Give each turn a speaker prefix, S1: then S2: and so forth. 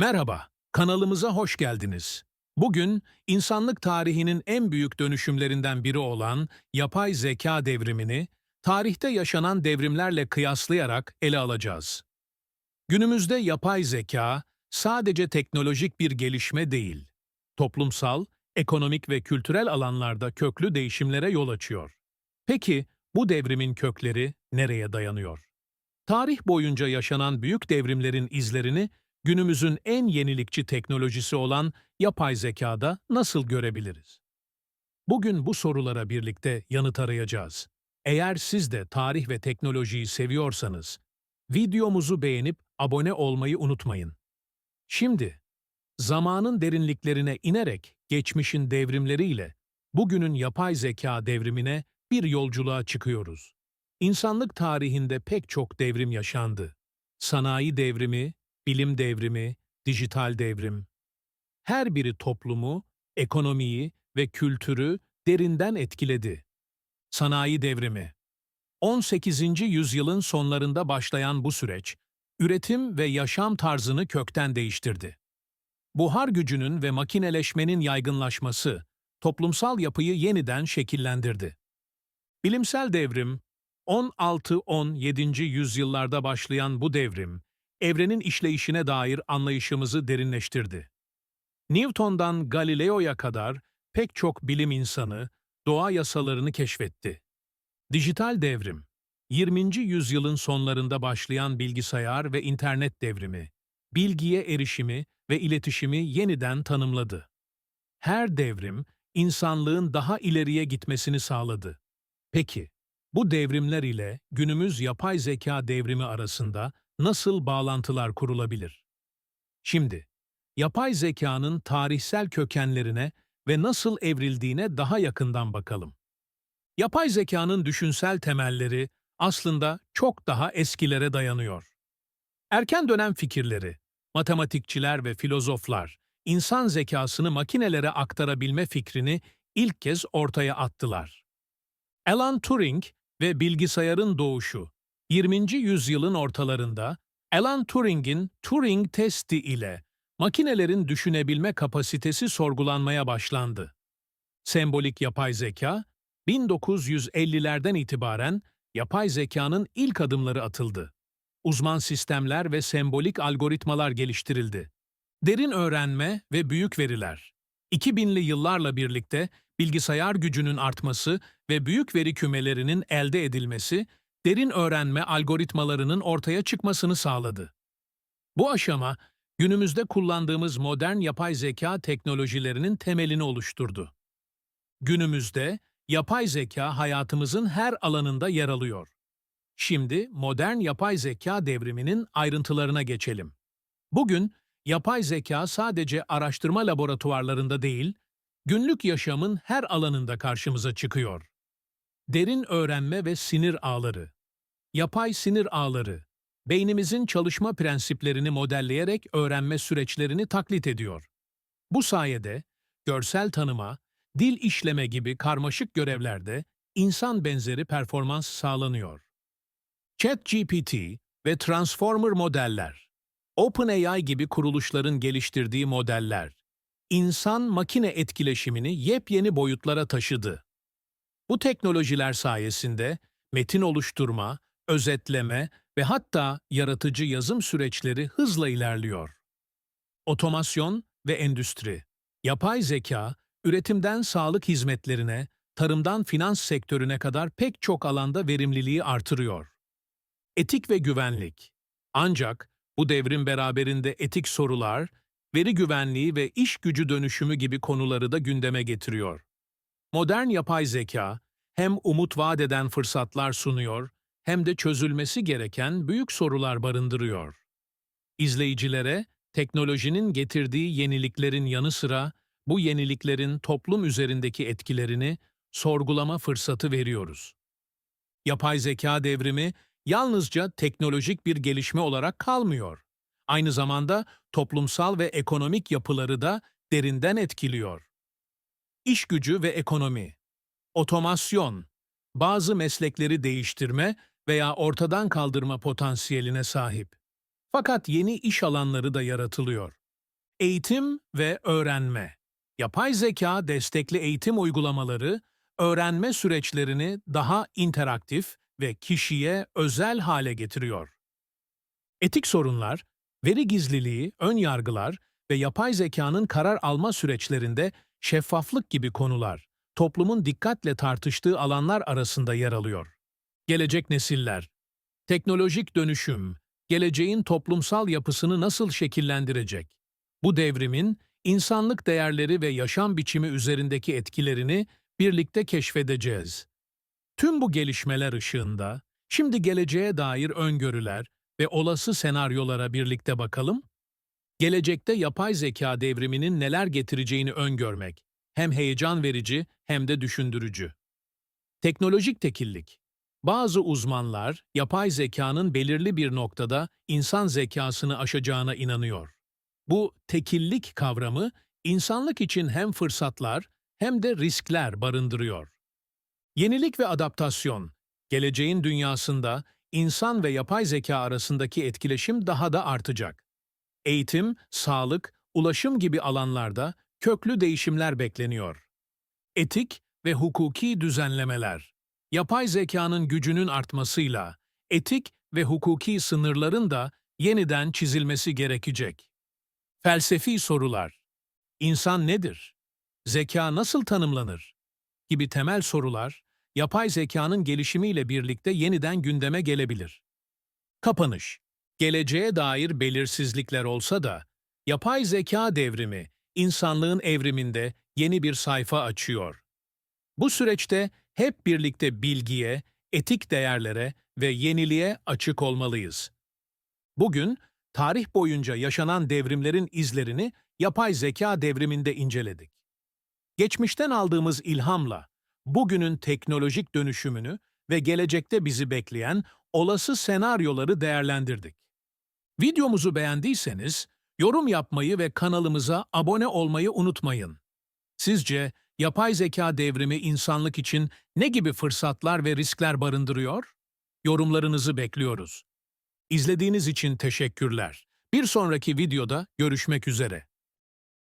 S1: Merhaba, kanalımıza hoş geldiniz. Bugün insanlık tarihinin en büyük dönüşümlerinden biri olan yapay zeka devrimini tarihte yaşanan devrimlerle kıyaslayarak ele alacağız. Günümüzde yapay zeka sadece teknolojik bir gelişme değil, toplumsal, ekonomik ve kültürel alanlarda köklü değişimlere yol açıyor. Peki bu devrimin kökleri nereye dayanıyor? Tarih boyunca yaşanan büyük devrimlerin izlerini günümüzün en yenilikçi teknolojisi olan yapay zekada nasıl görebiliriz? Bugün bu sorulara birlikte yanıt arayacağız. Eğer siz de tarih ve teknolojiyi seviyorsanız, videomuzu beğenip abone olmayı unutmayın. Şimdi, zamanın derinliklerine inerek geçmişin devrimleriyle bugünün yapay zeka devrimine bir yolculuğa çıkıyoruz. İnsanlık tarihinde pek çok devrim yaşandı. Sanayi devrimi, bilim devrimi, dijital devrim. Her biri toplumu, ekonomiyi ve kültürü derinden etkiledi. Sanayi devrimi 18. yüzyılın sonlarında başlayan bu süreç, üretim ve yaşam tarzını kökten değiştirdi. Buhar gücünün ve makineleşmenin yaygınlaşması, toplumsal yapıyı yeniden şekillendirdi. Bilimsel devrim, 16-17. yüzyıllarda başlayan bu devrim, evrenin işleyişine dair anlayışımızı derinleştirdi. Newton'dan Galileo'ya kadar pek çok bilim insanı doğa yasalarını keşfetti. Dijital devrim, 20. yüzyılın sonlarında başlayan bilgisayar ve internet devrimi, bilgiye erişimi ve iletişimi yeniden tanımladı. Her devrim, insanlığın daha ileriye gitmesini sağladı. Peki, bu devrimler ile günümüz yapay zeka devrimi arasında nasıl bağlantılar kurulabilir? Şimdi, yapay zekanın tarihsel kökenlerine ve nasıl evrildiğine daha yakından bakalım. Yapay zekanın düşünsel temelleri aslında çok daha eskilere dayanıyor. Erken dönem fikirleri, matematikçiler ve filozoflar, insan zekasını makinelere aktarabilme fikrini ilk kez ortaya attılar. Alan Turing ve bilgisayarın doğuşu, 20. yüzyılın ortalarında Alan Turing'in Turing testi ile makinelerin düşünebilme kapasitesi sorgulanmaya başlandı. Sembolik yapay zeka, 1950'lerden itibaren yapay zekanın ilk adımları atıldı. Uzman sistemler ve sembolik algoritmalar geliştirildi. Derin öğrenme ve büyük veriler. 2000'li yıllarla birlikte bilgisayar gücünün artması ve büyük veri kümelerinin elde edilmesi, derin öğrenme algoritmalarının ortaya çıkmasını sağladı. Bu aşama, günümüzde kullandığımız modern yapay zeka teknolojilerinin temelini oluşturdu. Günümüzde, yapay zeka hayatımızın her alanında yer alıyor. Şimdi modern yapay zeka devriminin ayrıntılarına geçelim. Bugün, yapay zeka sadece araştırma laboratuvarlarında değil, günlük yaşamın her alanında karşımıza çıkıyor. Derin öğrenme ve sinir ağları. Yapay sinir ağları, beynimizin çalışma prensiplerini modelleyerek öğrenme süreçlerini taklit ediyor. Bu sayede görsel tanıma, dil işleme gibi karmaşık görevlerde insan benzeri performans sağlanıyor. ChatGPT ve Transformer modeller, OpenAI gibi kuruluşların geliştirdiği modeller, insan-makine etkileşimini yepyeni boyutlara taşıdı. Bu teknolojiler sayesinde metin oluşturma, özetleme ve hatta yaratıcı yazım süreçleri hızla ilerliyor. Otomasyon ve endüstri, yapay zeka, üretimden sağlık hizmetlerine, tarımdan finans sektörüne kadar pek çok alanda verimliliği artırıyor. Etik ve güvenlik. Ancak bu devrim beraberinde etik sorular, veri güvenliği ve iş gücü dönüşümü gibi konuları da gündeme getiriyor. Modern yapay zeka hem umut vaat eden fırsatlar sunuyor hem de çözülmesi gereken büyük sorular barındırıyor. İzleyicilere teknolojinin getirdiği yeniliklerin yanı sıra bu yeniliklerin toplum üzerindeki etkilerini sorgulama fırsatı veriyoruz. Yapay zeka devrimi yalnızca teknolojik bir gelişme olarak kalmıyor. Aynı zamanda toplumsal ve ekonomik yapıları da derinden etkiliyor. İş gücü ve ekonomi, otomasyon, bazı meslekleri değiştirme veya ortadan kaldırma potansiyeline sahip. Fakat yeni iş alanları da yaratılıyor. Eğitim ve öğrenme. Yapay zeka destekli eğitim uygulamaları, öğrenme süreçlerini daha interaktif ve kişiye özel hale getiriyor. Etik sorunlar, veri gizliliği, ön yargılar ve yapay zekanın karar alma süreçlerinde şeffaflık gibi konular, toplumun dikkatle tartıştığı alanlar arasında yer alıyor. Gelecek nesiller, teknolojik dönüşüm, geleceğin toplumsal yapısını nasıl şekillendirecek? Bu devrimin insanlık değerleri ve yaşam biçimi üzerindeki etkilerini birlikte keşfedeceğiz. Tüm bu gelişmeler ışığında, şimdi geleceğe dair öngörüler ve olası senaryolara birlikte bakalım. Gelecekte yapay zeka devriminin neler getireceğini öngörmek, hem heyecan verici hem de düşündürücü. Teknolojik tekillik. Bazı uzmanlar, yapay zekanın belirli bir noktada insan zekasını aşacağına inanıyor. Bu tekillik kavramı, insanlık için hem fırsatlar hem de riskler barındırıyor. Yenilik ve adaptasyon. Geleceğin dünyasında insan ve yapay zeka arasındaki etkileşim daha da artacak. Eğitim, sağlık, ulaşım gibi alanlarda köklü değişimler bekleniyor. Etik ve hukuki düzenlemeler. Yapay zekanın gücünün artmasıyla etik ve hukuki sınırların da yeniden çizilmesi gerekecek. Felsefi sorular. İnsan nedir? Zeka nasıl tanımlanır? Gibi temel sorular, yapay zekanın gelişimiyle birlikte yeniden gündeme gelebilir. Kapanış. Geleceğe dair belirsizlikler olsa da, yapay zeka devrimi, insanlığın evriminde yeni bir sayfa açıyor. Bu süreçte hep birlikte bilgiye, etik değerlere ve yeniliğe açık olmalıyız. Bugün, tarih boyunca yaşanan devrimlerin izlerini yapay zeka devriminde inceledik. Geçmişten aldığımız ilhamla, bugünün teknolojik dönüşümünü ve gelecekte bizi bekleyen olası senaryoları değerlendirdik. Videomuzu beğendiyseniz, yorum yapmayı ve kanalımıza abone olmayı unutmayın. Sizce yapay zeka devrimi insanlık için ne gibi fırsatlar ve riskler barındırıyor? Yorumlarınızı bekliyoruz. İzlediğiniz için teşekkürler. Bir sonraki videoda görüşmek üzere.